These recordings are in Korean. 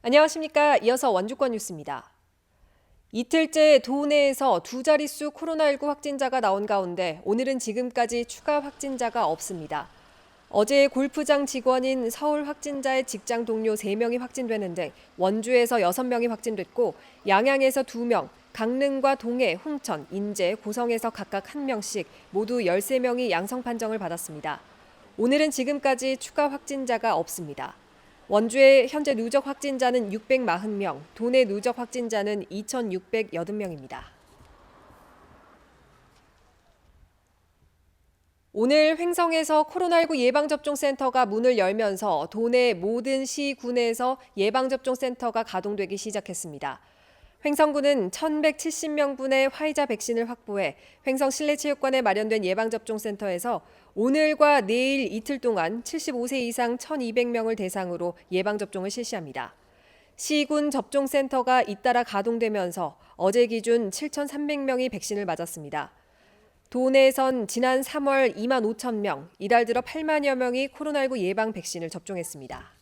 안녕하십니까. 이어서 원주권 뉴스입니다. 이틀째 도내에서 두 자릿수 코로나19 확진자가 나온 가운데 오늘은 지금까지 추가 확진자가 없습니다. 어제 골프장 직원인 서울 확진자의 직장 동료 3명이 확진되는 등 원주에서 6명이 확진됐고 양양에서 2명, 강릉과 동해, 홍천, 인제, 고성에서 각각 1명씩 모두 13명이 양성 판정을 받았습니다. 오늘은 지금까지 추가 확진자가 없습니다. 원주의 현재 누적 확진자는 640명, 도내 누적 확진자는 2,680명입니다. 오늘 횡성에서 코로나19 예방접종센터가 문을 열면서 도내 모든 시 군에서 예방접종센터가 가동되기 시작했습니다. 횡성군은 1,170명분의 화이자 백신을 확보해 횡성 실내체육관에 마련된 예방접종센터에서 오늘과 내일 이틀 동안 75세 이상 1,200명을 대상으로 예방접종을 실시합니다. 시군 접종센터가 잇따라 가동되면서 어제 기준 7,300명이 백신을 맞았습니다. 도내에선 지난 3월 2만 5천 명, 이달 들어 8만여 명이 코로나19 예방 백신을 접종했습니다.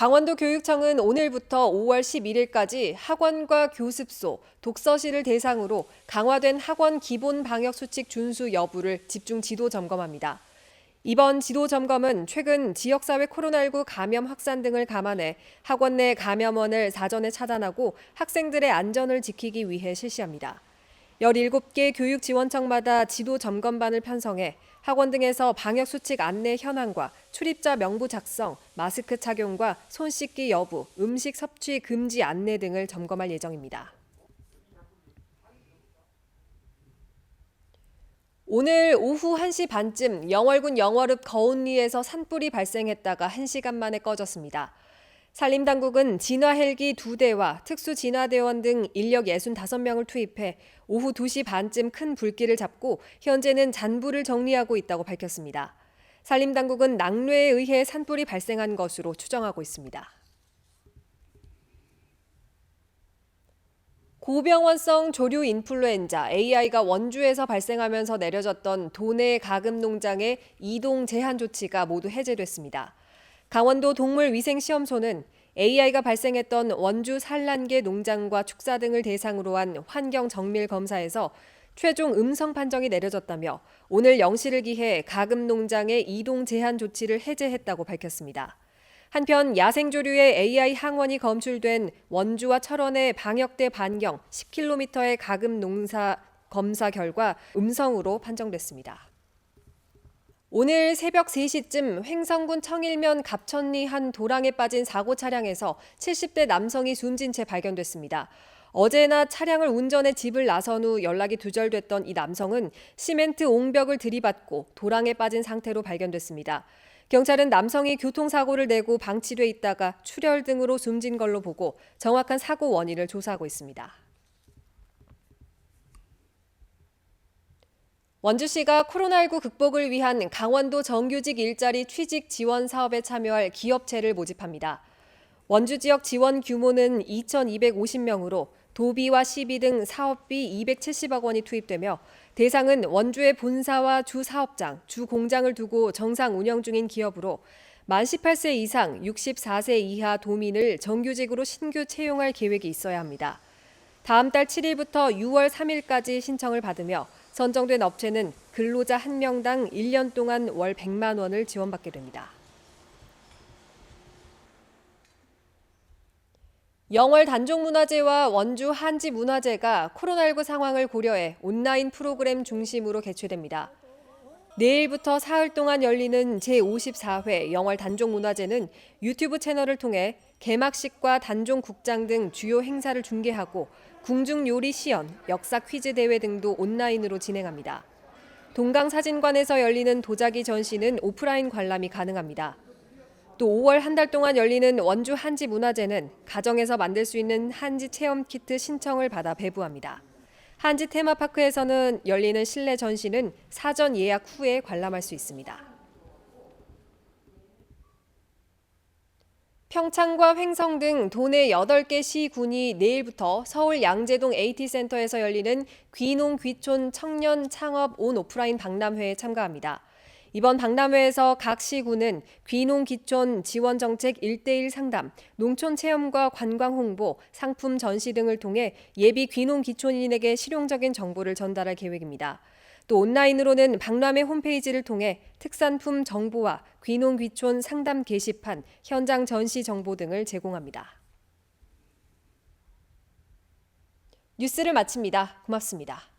강원도 교육청은 오늘부터 5월 11일까지 학원과 교습소, 독서실을 대상으로 강화된 학원 기본 방역 수칙 준수 여부를 집중 지도 점검합니다. 이번 지도 점검은 최근 지역사회 코로나19 감염 확산 등을 감안해 학원 내 감염원을 사전에 차단하고 학생들의 안전을 지키기 위해 실시합니다. 17개 교육지원청마다 지도 점검반을 편성해 학원 등에서 방역 수칙 안내 현황과 출입자 명부 작성, 마스크 착용과 손 씻기 여부, 음식 섭취 금지 안내 등을 점검할 예정입니다. 오늘 오후 1시 반쯤 영월군 영월읍 거운리에서 산불이 발생했다가 1시간 만에 꺼졌습니다. 산림당국은 진화 헬기 2대와 특수 진화대원 등 인력 65명을 투입해 오후 2시 반쯤 큰 불길을 잡고 현재는 잔불을 정리하고 있다고 밝혔습니다. 산림당국은 낙뢰에 의해 산불이 발생한 것으로 추정하고 있습니다. 고병원성 조류 인플루엔자 AI가 원주에서 발생하면서 내려졌던 도내 가금 농장의 이동 제한 조치가 모두 해제됐습니다. 강원도 동물위생시험소는 AI가 발생했던 원주 산란계 농장과 축사 등을 대상으로 한 환경 정밀 검사에서 최종 음성 판정이 내려졌다며 오늘 0시를 기해 가금 농장의 이동 제한 조치를 해제했다고 밝혔습니다. 한편 야생조류의 AI 항원이 검출된 원주와 철원의 방역대 반경 10km의 가금 농사 검사 결과 음성으로 판정됐습니다. 오늘 새벽 3시쯤 횡성군 청일면 갑천리 한 도랑에 빠진 사고 차량에서 70대 남성이 숨진 채 발견됐습니다. 어제나 차량을 운전해 집을 나선 후 연락이 두절됐던 이 남성은 시멘트 옹벽을 들이받고 도랑에 빠진 상태로 발견됐습니다. 경찰은 남성이 교통사고를 내고 방치돼 있다가 출혈 등으로 숨진 걸로 보고 정확한 사고 원인을 조사하고 있습니다. 원주시가 코로나19 극복을 위한 강원도 정규직 일자리 취직 지원 사업에 참여할 기업체를 모집합니다. 원주 지역 지원 규모는 2,250명으로 도비와 시비 등 사업비 270억 원이 투입되며 대상은 원주의 본사와 주 사업장, 주 공장을 두고 정상 운영 중인 기업으로 만 18세 이상 64세 이하 도민을 정규직으로 신규 채용할 계획이 있어야 합니다. 다음 달 7일부터 6월 3일까지 신청을 받으며 선정된 업체는 근로자 1명당 1년 동안 월 100만 원을 지원받게 됩니다. 영월 단종문화제와 원주 한지문화제가 코로나19 상황을 고려해 온라인 프로그램 중심으로 개최됩니다. 내일부터 사흘 동안 열리는 제54회 영월 단종문화제는 유튜브 채널을 통해 개막식과 단종 국장 등 주요 행사를 중계하고 궁중 요리 시연, 역사 퀴즈 대회 등도 온라인으로 진행합니다. 동강사진관에서 열리는 도자기 전시는 오프라인 관람이 가능합니다. 또 5월 한 달 동안 열리는 원주 한지 문화제는 가정에서 만들 수 있는 한지 체험 키트 신청을 받아 배부합니다. 한지 테마파크에서는 열리는 실내 전시는 사전 예약 후에 관람할 수 있습니다. 평창과 횡성 등 도내 8개 시군이 내일부터 서울 양재동 AT센터에서 열리는 귀농 귀촌 청년 창업 온 오프라인 박람회에 참가합니다. 이번 박람회에서 각 시군은 귀농 귀촌 지원 정책 1대1 상담, 농촌 체험과 관광 홍보, 상품 전시 등을 통해 예비 귀농 귀촌인에게 실용적인 정보를 전달할 계획입니다. 또 온라인으로는 박람회 홈페이지를 통해 특산품 정보와 귀농 귀촌 상담 게시판, 현장 전시 정보 등을 제공합니다. 뉴스를 마칩니다. 고맙습니다.